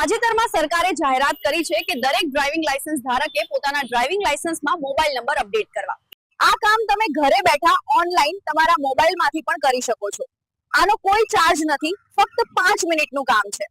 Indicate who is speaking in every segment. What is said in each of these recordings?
Speaker 1: તાજેતરમાં સરકારે જાહેરાત કરી છે કે દરેક ડ્રાઇવિંગ લાયસન્સ ધારકે પોતાના ડ્રાઇવિંગ લાયસન્સમાં મોબાઈલ નંબર અપડેટ કરવા. આ કામ તમે ઘરે બેઠા ઓનલાઈન તમારા મોબાઈલમાંથી પણ કરી શકો છો. આનો કોઈ ચાર્જ નથી, ફક્ત પાંચ મિનિટનું કામ છે.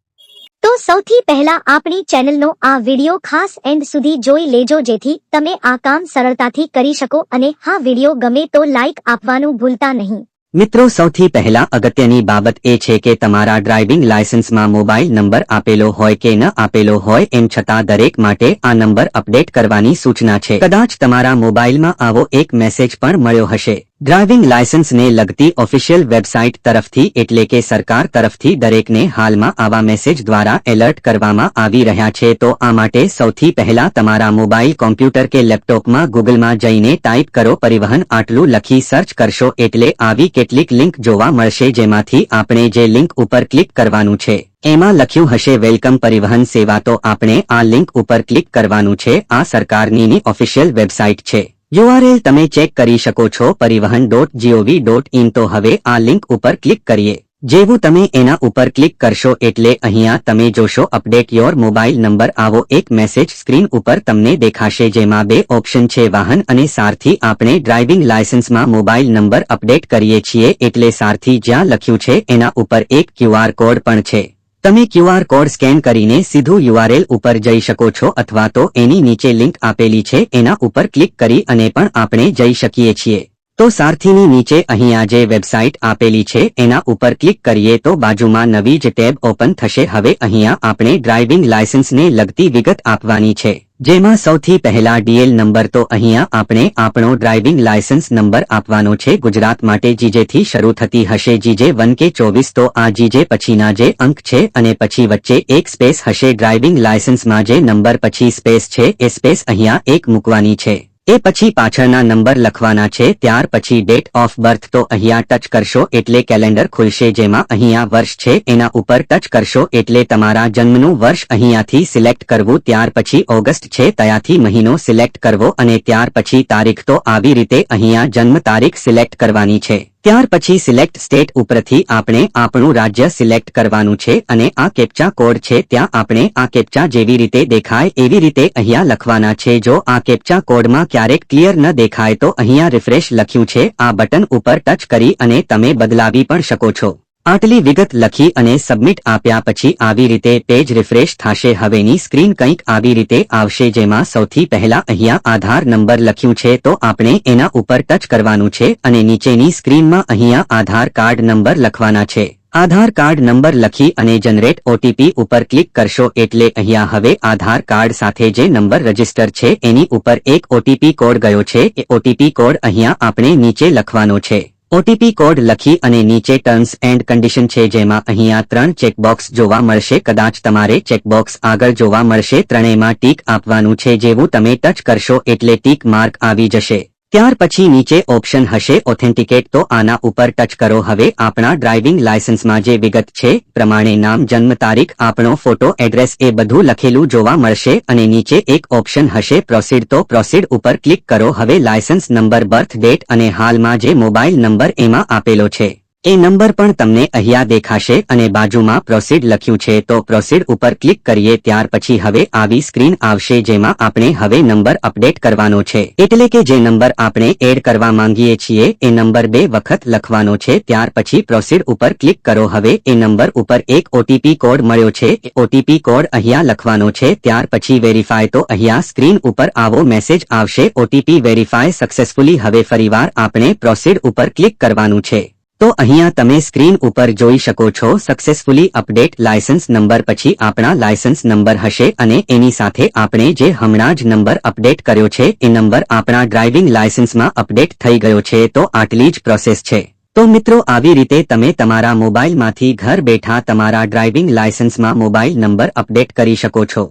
Speaker 2: તો સૌથી પહેલા આપણી ચેનલનો આ વિડિયો ખાસ એન્ડ સુધી જોઈ લેજો, જેથી તમે આ કામ સરળતાથી કરી શકો અને હા વિડિયો ગમે તો લાઈક આપવાનું ભૂલતા નહીં.
Speaker 3: મિત્રો, સૌથી પહેલા અગત્યની બાબત એ છે કે તમારા ડ્રાઇવિંગ લાયસન્સમાં મોબાઈલ નંબર આપેલો હોય કે ન આપેલો હોય એમ છતાં દરેક માટે આ નંબર અપડેટ કરવાની સૂચના છે. કદાચ તમારા મોબાઈલમાં આવો એક મેસેજ પણ મળ્યો હશે. ડ્રાઇવિંગ લાયસન્સને લગતી ઓફિશિયલ વેબસાઇટ તરફથી એટલે કે સરકાર તરફથી દરેકને હાલમાં આવા મેસેજ દ્વારા એલર્ટ કરવામાં આવી રહ્યા છે, તો આ માટે સૌથી પહેલા તમારા મોબાઈલ કોમ્પ્યુટર કે લેપટોપમાં ગૂગલમાં જઈને ટાઈપ કરો પરિવહન આટલું લખી સર્ચ કરશો એટલે આવી કેટલીક લિંક જોવા મળશે, જેમાંથી આપણે જે લિંક ઉપર ક્લિક કરવાનું છે એમાં લખ્યું હશે વેલકમ પરિવહન સેવા, તો આપણે આ લિંક ઉપર ક્લિક કરવાનું છે, આ સરકારની ઓફિશિયલ વેબસાઇટ છે. યુઆરએલ તમે ચેક કરી શકો છો પરિવહન ડોટ જીઓવી ડોટ ઇન તો હવે આ લિંક ઉપર ક્લિક કરીએ. જેવું તમે એના ઉપર ક્લિક કરશો એટલે અહીંયા તમે જોશો અપડેટ યોર મોબાઈલ નંબર આવો એક મેસેજ સ્ક્રીન ઉપર તમને દેખાશે જેમાં બે ઓપ્શન છે વાહન અને સારથી. આપણે ડ્રાઇવિંગ લાયસન્સમાં મોબાઈલ નંબર અપડેટ કરીએ છીએ એટલે સારથી જ્યાં લખ્યું છે એના ઉપર એક ક્યુઆર કોડ પણ છે. તમે ક્યુઆર કોડ સ્કેન કરીને સીધું યુઆરએલ ઉપર જઈ શકો છો અથવા તો એની નીચે લિંક આપેલી છે, એના ઉપર ક્લિક કરી અને પણ આપણે જઈ શકીએ છીએ. તો સારથીની નીચે અહીંયા જે વેબસાઇટ આપેલી છે, એના ઉપર ક્લિક કરીએ તો બાજુમાં નવી જ ટેબ ઓપન થશે. હવે અહીંયા આપણે ડ્રાઇવિંગ લાયસન્સને લગતી વિગત આપવાની છે. જેમાં સૌથી પહેલા ડીએલ નંબર તો અહીંયા આપણે આપણો ડ્રાઇવિંગ લાયસન્સ નંબર આપવાનો છે. ગુજરાત માટે જીજેથી શરૂ થતી હશે. જીજે વન કે ચોવીસ તો આ જીજે પછીના જે અંક છે અને પછી વચ્ચે એક સ્પેસ હશે. ડ્રાઇવિંગ લાયસન્સમાં જે નંબર પછી સ્પેસ છે, એ સ્પેસ અહીંયા એક મૂકવાની છે. એ પછી પાછળના નંબર લખવાના છે, ત્યાર પછી ડેટ ઓફ બર્થ તો અહીંયા ટચ કરશો એટલે કેલેન્ડર ખુલશે જેમાં અહીંયા વર્ષ છે, એના ઉપર ટચ કરશો એટલે તમારા જન્મનું વર્ષ અહીંયાથી સિલેક્ટ કરવું, ત્યાર પછી ઓગસ્ટ છે, ત્યાંથી મહિનો સિલેક્ટ કરવો અને ત્યાર પછી તારીખ તો આવી રીતે અહીંયા જન્મ તારીખ સિલેક્ટ કરવાની છે. ત્યાર પછી સિલેક્ટ સ્ટેટ ઉપરથી આપણે આપણું રાજ્ય સિલેક્ટ કરવાનું છે અને આ કેપ્ચા કોડ છે. ત્યાં આપણે આ કેપ્ચા જેવી રીતે દેખાય એવી રીતે અહીંયા લખવાના છે. જો આ કેપ્ચા કોડમાં ક્યારેક ક્લિયર ન દેખાય તો અહીંયા રિફ્રેશ લખ્યું છે. આ બટન ઉપર ટચ કરી અને તમે બદલાવી પણ શકો છો. આટલી વિગત લખી અને સબમિટ આપ્યા પછી આવી રીતે પેજ રિફ્રેશ થશે. હવેની સ્ક્રીન કંઈક આવી રીતે આવશે જેમાં સૌથી પહેલા અહીંયા આધાર નંબર લખ્યું છે તો આપણે એના ઉપર ટચ કરવાનું છે અને નીચેની સ્ક્રીનમાં અહીંયા આધાર કાર્ડ નંબર લખવાના છે. આધાર કાર્ડ નંબર લખી અને જનરેટ ઓટીપી ઉપર ક્લિક કરશો એટલે અહીંયા હવે આધાર કાર્ડ સાથે જે નંબર રજિસ્ટર છે એની ઉપર એક ઓટીપી કોડ ગયો છે. એ ઓટીપી કોડ અહીંયા આપણે નીચે લખવાનો છે. ઓટીપી કોડ લખી અને નીચે ટર્મ્સ એન્ડ કન્ડિશન છે જેમાં અહીંયા ત્રણ ચેકબોક્સ જોવા મળશે. કદાચ તમારે ચેકબોક્સ આગળ જોવા મળશે. ત્રણેયમાં ટીક આપવાનું છે. જેવું તમે ટચ કરશો એટલે ટીક માર્ક આવી જશે. ત્યાર પછી નીચે ઓપ્શન હશે ઓથેન્ટિકેટ. તો આના ઉપર ટચ કરો. હવે આપણા ડ્રાઇવિંગ લાયસન્સમાં જે વિગત છે, પ્રમાણે નામ, જન્મ તારીખ, આપણો ફોટો, એડ્રેસ એ બધું લખેલું જોવા મળશે અને નીચે એક ઓપ્શન હશે પ્રોસીડ. તો પ્રોસીડ ઉપર ક્લિક કરો. હવે લાયસન્સ નંબર, બર્થ ડેટ અને હાલમાં જે મોબાઈલ નંબર એમાં આપેલો છે. એ નંબર પણ તમને અહીંયા દેખાશે અને બાજુમાં પ્રોસીડ લખ્યું છે તો પ્રોસીડ ઉપર ક્લિક કરીએ ત્યાર પછી હવે આવી સ્ક્રીન આવશે જેમાં આપણે હવે નંબર અપડેટ કરવાનો છે. એટલે કે જે નંબર આપણે એડ કરવા માંગીએ છીએ, એ નંબર બે વખત લખવાનો છે. ત્યાર પછી પ્રોસીડ ઉપર ક્લિક કરો. હવે એ નંબર ઉપર એક ઓટીપી કોડ મળ્યો છે. ઓટીપી કોડ અહીંયા લખવાનો છે. ત્યાર પછી વેરીફાય તો અહીંયા સ્ક્રીન ઉપર આવો મેસેજ આવશે. ઓટીપી વેરીફાય સક્સેસફુલી હવે ફરીવાર આપણે પ્રોસીડ ઉપર ક્લિક કરવાનું છે. તો અહીંયા તમે સ્ક્રીન ઉપર જોઈ શકો છો સક્સેસફુલી અપડેટ લાયસન્સ નંબર પછી આપણા લાયસન્સ નંબર હશે અને એની સાથે આપણે જે હમણાં જ નંબર અપડેટ કર્યો છે, એ નંબર આપણા ડ્રાઇવિંગ લાયસન્સમાં અપડેટ થઈ ગયો છે, તો આટલી જ પ્રોસેસ છે. તો મિત્રો આવી રીતે તમે તમારા મોબાઈલમાંથી ઘર બેઠા તમારા ડ્રાઇવિંગ લાયસન્સમાં મોબાઈલ નંબર અપડેટ કરી શકો છો.